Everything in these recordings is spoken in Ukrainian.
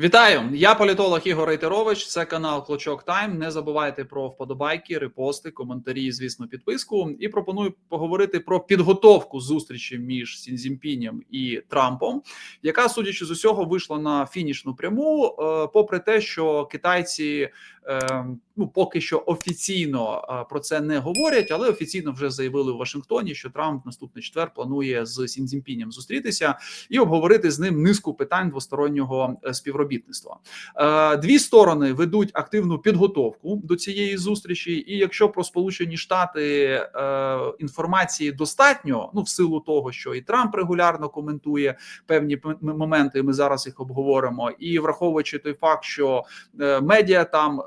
Вітаю! Я політолог Ігор Рейтерович. Це канал Клочок Тайм. Не забувайте про вподобайки, репости, коментарі, звісно, підписку. І пропоную поговорити про підготовку зустрічі між Сінзімпінем і Трампом, яка, судячи з усього, вийшла на фінішну пряму, е, попри те, що китайці. е, Ну, поки що офіційно е, про це не говорять, але офіційно вже заявили в Вашингтоні, що Трамп наступний четвер планує з Сінзімпінем зустрітися і обговорити з ним низку питань двостороннього е, співробітництва. Е, Дві сторони ведуть активну підготовку до цієї зустрічі, і якщо про Сполучені Штати е, інформації достатньо, ну в силу того, що і Трамп регулярно коментує певні моменти, ми зараз їх обговоримо, і враховуючи той факт, що е, медіа там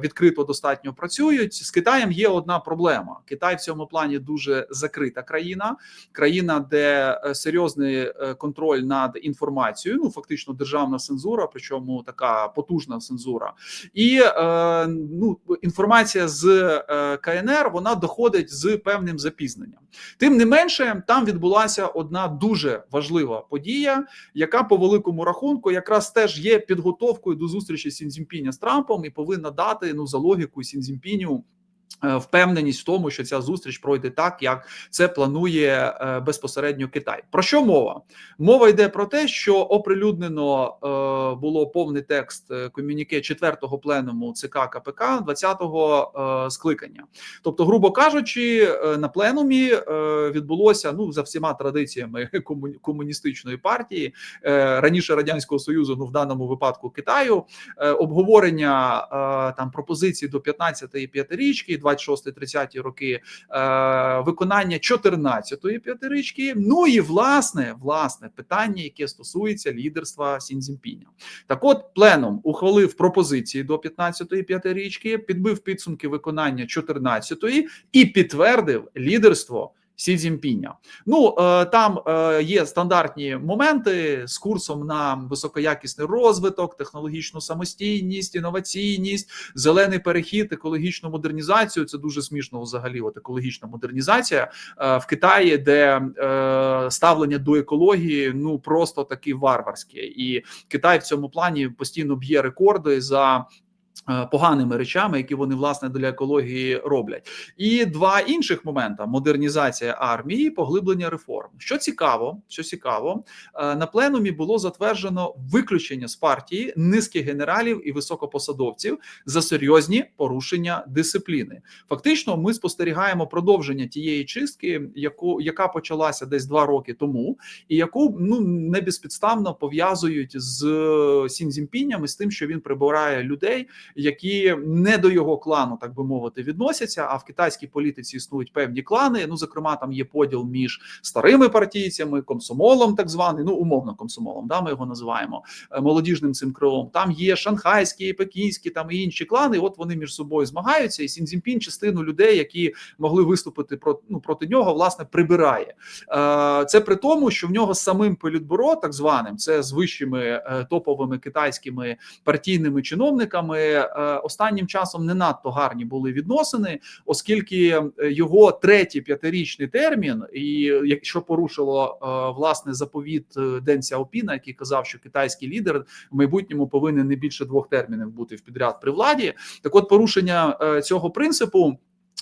відкрито достатньо працюють. З Китаєм є одна проблема: Китай в цьому плані дуже закрита країна, країна, де серйозний контроль над інформацією, ну фактично державна цензура, причому така потужна цензура, і е, ну інформація з е, КНР вона доходить з певним запізненням. Тим не менше, там відбулася одна дуже важлива подія, яка по великому рахунку якраз теж є підготовкою до зустрічі Сінзімпіня з Трампом і повинна дати ну за логікою Сінзімпіню Впевненість в тому, що ця зустріч пройде так, як це планує е, безпосередньо Китай. Про що мова? Мова йде про те, що оприлюднено е, було повний текст е, комюніке 4-го пленуму ЦК КПК 20-го е, скликання. Тобто, грубо кажучи, е, на пленумі е, відбулося ну за всіма традиціями комуні- комуністичної партії е, раніше радянського союзу, ну в даному випадку Китаю, е, обговорення е, там пропозицій до 15-ї п'ятирічки, 26-30 роки, е, виконання 14-ї п'ятирички. Ну і власне, власне питання, яке стосується лідерства Сінзімпіня. Так, от пленум ухвалив пропозиції до 15-ї п'ятирічки, підбив підсумки виконання 14-ї і підтвердив лідерство. Сі Цзіньпіня. Ну е, там е, є стандартні моменти з курсом на високоякісний розвиток, технологічну самостійність, інноваційність, зелений перехід, екологічну модернізацію. Це дуже смішно взагалі. От екологічна модернізація е, в Китаї, де ставлення до екології ну просто такі варварське, і Китай в цьому плані постійно б'є рекорди за. Е, Поганими речами, які вони власне для екології роблять, і два інших момента: модернізація армії, поглиблення реформ. Що цікаво, що цікаво, е, на пленумі було затверджено виключення з партії низки генералів і високопосадовців за серйозні порушення дисципліни. Фактично, ми спостерігаємо продовження тієї чистки, яку яка почалася десь два роки тому, і яку ну не безпідставно пов'язують з Сінзімпінням і з тим, що він прибирає людей, які не до його клану, так би мовити, відносяться. А в китайській політиці існують певні клани. Ну, зокрема, там є поділ між старими партійцями, комсомолом, так званий, ну умовно комсомолом, да, ми його називаємо е, молодіжним цим крилом. Там є шанхайські, пекінські, там і інші клани. От вони між собою змагаються, і Сінзімпін частину людей, які могли виступити проти, ну, проти нього, власне, прибирає. Е, Це при тому, що в нього самим політбюро, так званим, це з вищими е, топовими китайськими партійними чиновниками. Е, Останнім часом не надто гарні були відносини, оскільки е, його третій п'ятирічний термін, і якщо порушило е, власне заповіт Ден Сяопіна, який казав, що китайський лідер в майбутньому повинен не більше двох термінів бути в підряд при владі. Так, от порушення цього принципу.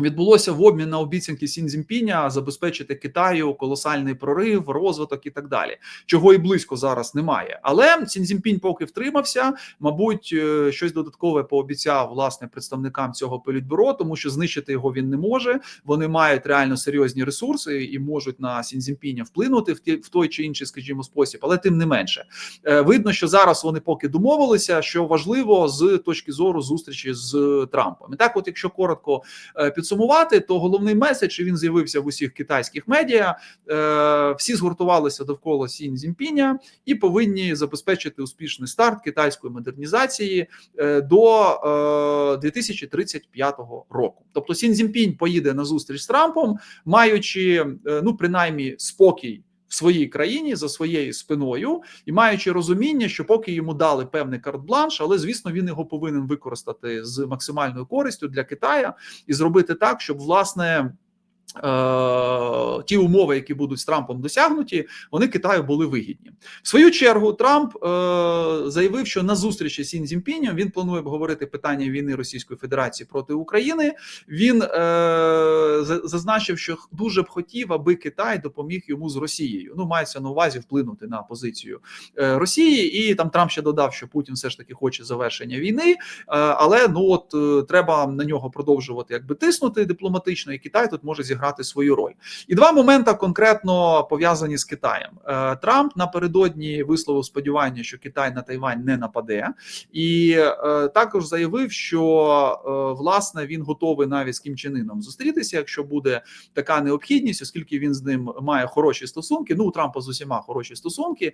Відбулося в обмін на обіцянки Сінзімпіня забезпечити Китаю колосальний прорив, розвиток і так далі, чого і близько зараз немає. Але Сінзімпінь поки втримався, мабуть, е, щось додаткове пообіцяв власне представникам цього політбюро, тому що знищити його він не може. Вони мають реально серйозні ресурси і можуть на Сінзімпіня вплинути в той чи інший, скажімо, спосіб, але тим не менше, Е, видно, що зараз вони поки домовилися, що важливо з точки зору зустрічі з Трампом. І так, от, якщо коротко е, підсумувати, то головний меседж він з'явився в усіх китайських медіа. Е, Всі згуртувалися довкола Сін Зімпіня і повинні забезпечити успішний старт китайської модернізації е, до е, 2035 року. Тобто Сін Зімпінь поїде на зустріч з Трампом, маючи е, ну принаймні спокій. В своїй країні за своєю спиною і маючи розуміння, що поки йому дали певний карт-бланш, але звісно він його повинен використати з максимальною користю для Китая і зробити так, щоб власне ті умови, які будуть з Трампом досягнуті, вони Китаю були вигідні. В свою чергу Трамп е, заявив, що на зустрічі з Сін він планує обговорити питання війни Російської Федерації проти України. Він е, зазначив, що дуже б хотів, аби Китай допоміг йому з Росією. Ну, мається на увазі вплинути на позицію е, Росії, і там Трамп ще додав, що Путін все ж таки хоче завершення війни. Е, але ну от е, треба на нього продовжувати якби тиснути дипломатично, і Китай тут може зіграти свою роль. І два моменти конкретно пов'язані з Китаєм. Е, Трамп напередодні висловив сподівання, що Китай на Тайвань не нападе, і е, також заявив, що е, власне він готовий навіть з Кім Іном зустрітися, якщо буде така необхідність, оскільки він з ним має хороші стосунки. Ну у Трампа з усіма хороші стосунки,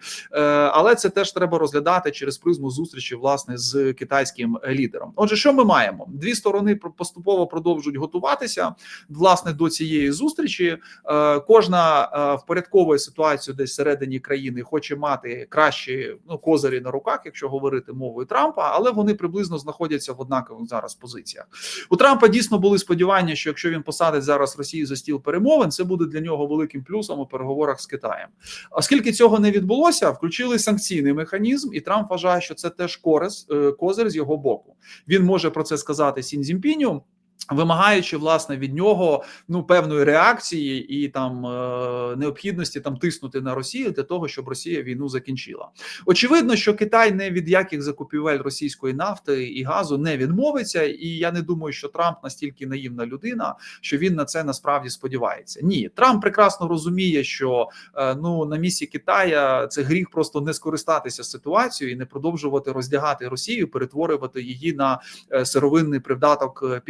але це теж треба розглядати через призму зустрічі власне з китайським лідером. Отже, що ми маємо? Дві сторони поступово продовжують готуватися власне до цієї зустрічі. Е, Кожна е, впорядковує ситуацію десь всередині країни, хоче мати кращі ну козирі на руках, якщо говорити мовою Трампа, але вони приблизно знаходяться в однакових зараз позиціях. У Трампа дійсно були сподівання, що якщо він посадить зараз Росію за стіл перемовин, це буде для нього великим плюсом у переговорах з Китаєм. Оскільки цього не відбулося, включили санкційний механізм, і Трамп вважає, що це теж користь е, козир з його боку. Він може про це сказати Сін Цзіньпіню, Вимагаючи власне від нього ну певної реакції і там е, необхідності там тиснути на Росію для того, щоб Росія війну закінчила. Очевидно, що Китай не від яких закупівель російської нафти і газу не відмовиться, і я не думаю, що Трамп настільки наївна людина, що він на це насправді сподівається. Ні, Трамп прекрасно розуміє, що е, ну на місці Китая це гріх просто не скористатися ситуацією і не продовжувати роздягати Росію, перетворювати її на е, сировинний придаток е,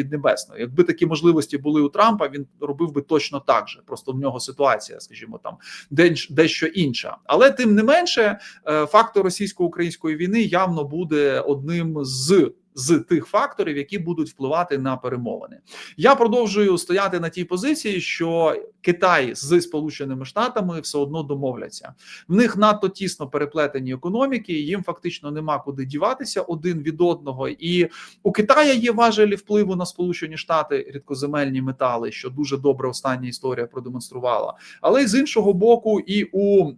піднебесної. Якби такі можливості були у Трампа, він робив би точно так же. Просто в нього ситуація, скажімо, там дещо інша. Але тим не менше, е, фактор російсько-української війни явно буде одним з. З тих факторів, які будуть впливати на перемовини, я продовжую стояти на тій позиції, що Китай з Сполученими Штатами все одно домовляться. В них надто тісно переплетені економіки, їм фактично нема куди діватися один від одного. І у Китая є важелі впливу на Сполучені Штати рідкоземельні метали, що дуже добре остання історія продемонструвала. Але з іншого боку, і у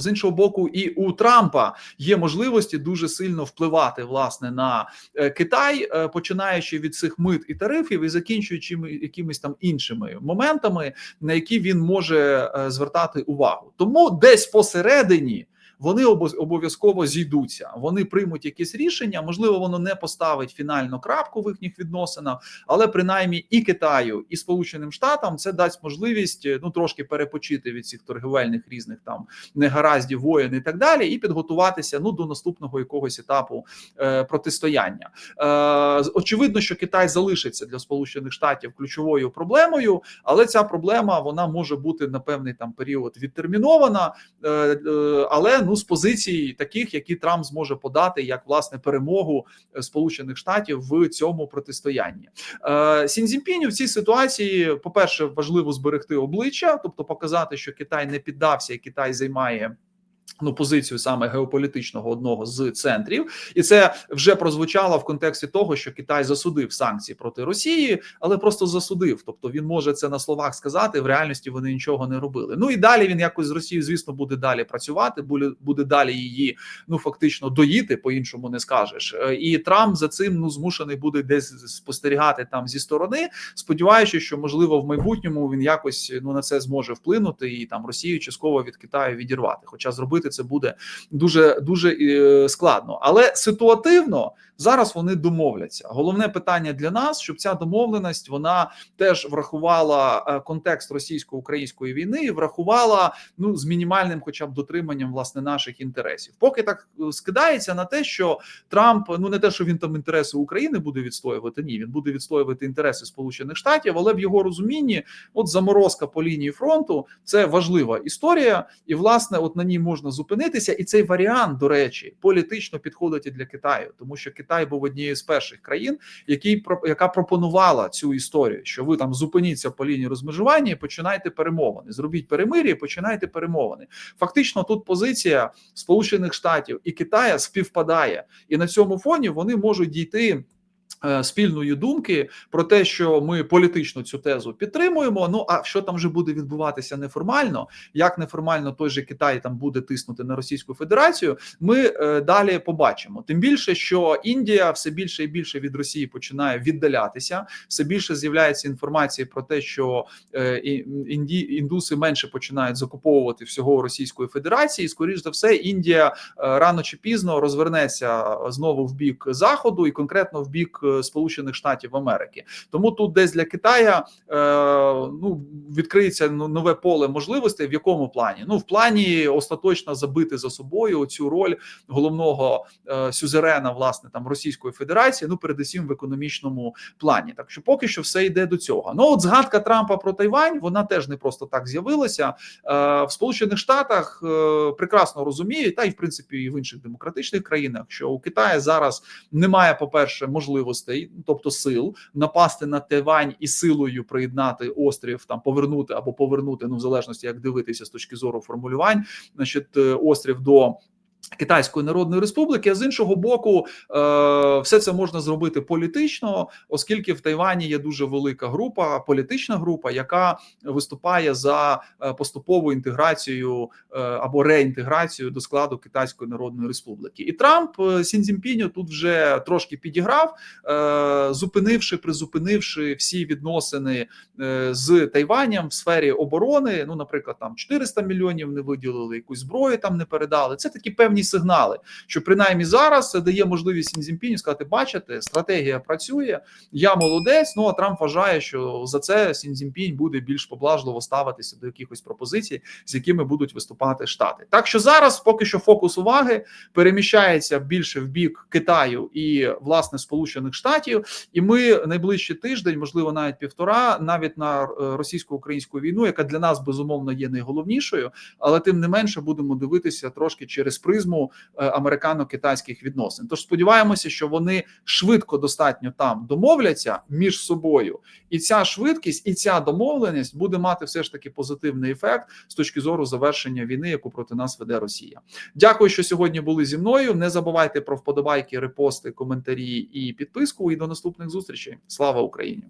з іншого боку, і у Трампа є можливості дуже сильно впливати власне на е, Китай, е, починаючи від цих мит і тарифів і закінчуючи ми- якимись там іншими моментами, на які він може е, звертати увагу. Тому десь посередині. Вони обов'язково зійдуться. Вони приймуть якісь рішення. Можливо, воно не поставить фінальну крапку в їхніх відносинах, але принаймні і Китаю, і Сполученим Штатам це дасть можливість ну трошки перепочити від цих торгівельних різних там негараздів, воєн і так далі, і підготуватися ну до наступного якогось етапу е, протистояння. Е, очевидно, що Китай залишиться для Сполучених Штатів ключовою проблемою, але ця проблема вона може бути на певний там період відтермінована, е, е, але ну з позицій таких, які Трамп зможе подати як власне перемогу е, Сполучених Штатів в цьому протистоянні. Сінзімпіню в цій ситуації, по перше, важливо зберегти обличчя, тобто показати, що Китай не піддався, і Китай займає. Ну, позицію саме геополітичного одного з центрів, і це вже прозвучало в контексті того, що Китай засудив санкції проти Росії, але просто засудив. Тобто він може це на словах сказати. В реальності вони нічого не робили. Ну і далі він якось з Росією, звісно, буде далі працювати, буде, буде далі її ну фактично доїти, по іншому не скажеш. Е, І Трамп за цим ну змушений буде десь спостерігати там зі сторони, сподіваючись, що можливо в майбутньому він якось ну на це зможе вплинути і там Росію частково від Китаю відірвати. Хоча зробити це буде дуже дуже е, складно. Але ситуативно зараз вони домовляться. Головне питання для нас, щоб ця домовленість вона теж врахувала е, контекст російсько-української війни і врахувала ну з мінімальним, хоча б дотриманням власне наших інтересів. Поки так е, скидається на те, що Трамп ну не те, що він там інтереси України буде відстоювати. Ні, він буде відстоювати інтереси Сполучених Штатів, але в його розумінні, от заморозка по лінії фронту це важлива історія, і власне, от на ній можна зупинитися. І цей варіант, до речі, політично підходить і для Китаю, тому що Китай був однією з перших країн, який яка пропонувала цю історію, що ви там зупиніться по лінії розмежування і починайте перемовини. Зробіть перемир'я, і починайте перемовини. Фактично, тут позиція Сполучених Штатів і Китая співпадає, і на цьому фоні вони можуть дійти. Е, Спільної думки про те, що ми політично цю тезу підтримуємо. Ну а що там вже буде відбуватися неформально, як неформально той же Китай там буде тиснути на Російську Федерацію, ми е, далі побачимо. Тим більше, що Індія все більше і більше від Росії починає віддалятися, все більше з'являється інформації про те, що е, інді, індуси менше починають закуповувати всього Російської Федерації. І, скоріш за все, Індія рано чи пізно розвернеться знову в бік заходу і конкретно в бік Сполучених Штатів Америки. Тому тут десь для Китая е, ну відкриється ну, нове поле можливостей. В якому плані? Ну в плані остаточно забити за собою цю роль головного е, сюзерена, власне, там Російської Федерації. Ну передусім в економічному плані. Так що поки що все йде до цього. Ну от згадка Трампа про Тайвань, вона теж не просто так з'явилася. Е, в Сполучених Штатах прекрасно розуміють, та й в принципі і в інших демократичних країнах, що у Китаї зараз немає, по-перше, можливостей, тобто сил, напасти на Тайвань і силою приєднати острів, там повернути або повернути, ну в залежності як дивитися з точки зору формулювань, значить, е, острів до. Китайської Народної Республіки, а з іншого боку, е, все це можна зробити політично, оскільки в Тайвані є дуже велика група, політична група, яка виступає за е, поступову інтеграцію е, або реінтеграцію до складу Китайської Народної Республіки. І Трамп Сінзінпіню тут вже трошки підіграв, зупинивши, призупинивши всі відносини з Тайванем в сфері оборони. Ну, наприклад, там 400 мільйонів не виділили, якусь зброю там не передали. Це такі певні сигнали, що принаймні зараз це дає можливість Сінзінпіню сказати: бачите, стратегія працює. Я молодець. Ну а Трамп вважає, що за це Сінзінпінь буде більш поблажливо ставитися до якихось пропозицій, з якими будуть виступати штати. Так що зараз поки що фокус уваги переміщається більше в бік Китаю і власне Сполучених Штатів. І ми найближчий тиждень, можливо, навіть півтора, навіть на е, російсько-українську війну, яка для нас безумовно є найголовнішою, але тим не менше будемо дивитися трошки через призму е, американо-китайських відносин. Тож сподіваємося, що вони швидко достатньо там домовляться між собою, і ця швидкість і ця домовленість буде мати все ж таки позитивний ефект з точки зору завершення війни, яку проти нас веде Росія. Дякую, що сьогодні були зі мною. Не забувайте про вподобайки, репости, коментарі і підписку. І до наступних зустрічей. Слава Україні!